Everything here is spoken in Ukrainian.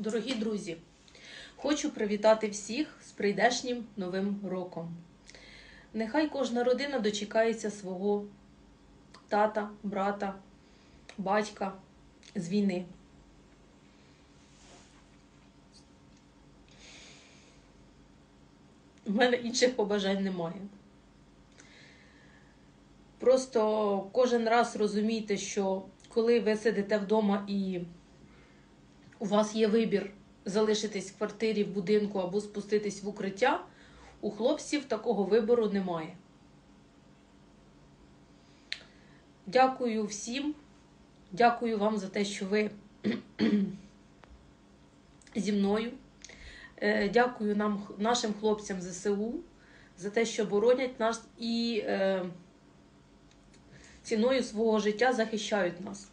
Дорогі друзі, хочу привітати всіх з прийдешнім новим роком. Нехай кожна родина дочекається свого тата, брата, батька з війни. У мене інших побажань немає. Просто кожен раз розумійте, що коли ви сидите вдома і у вас є вибір залишитись в квартирі, в будинку або спуститись в укриття, у хлопців такого вибору немає. Дякую всім. Дякую вам за те, що ви зі мною. Е, Дякую нам, нашим хлопцям ЗСУ за те, що боронять нас і е, ціною свого життя захищають нас.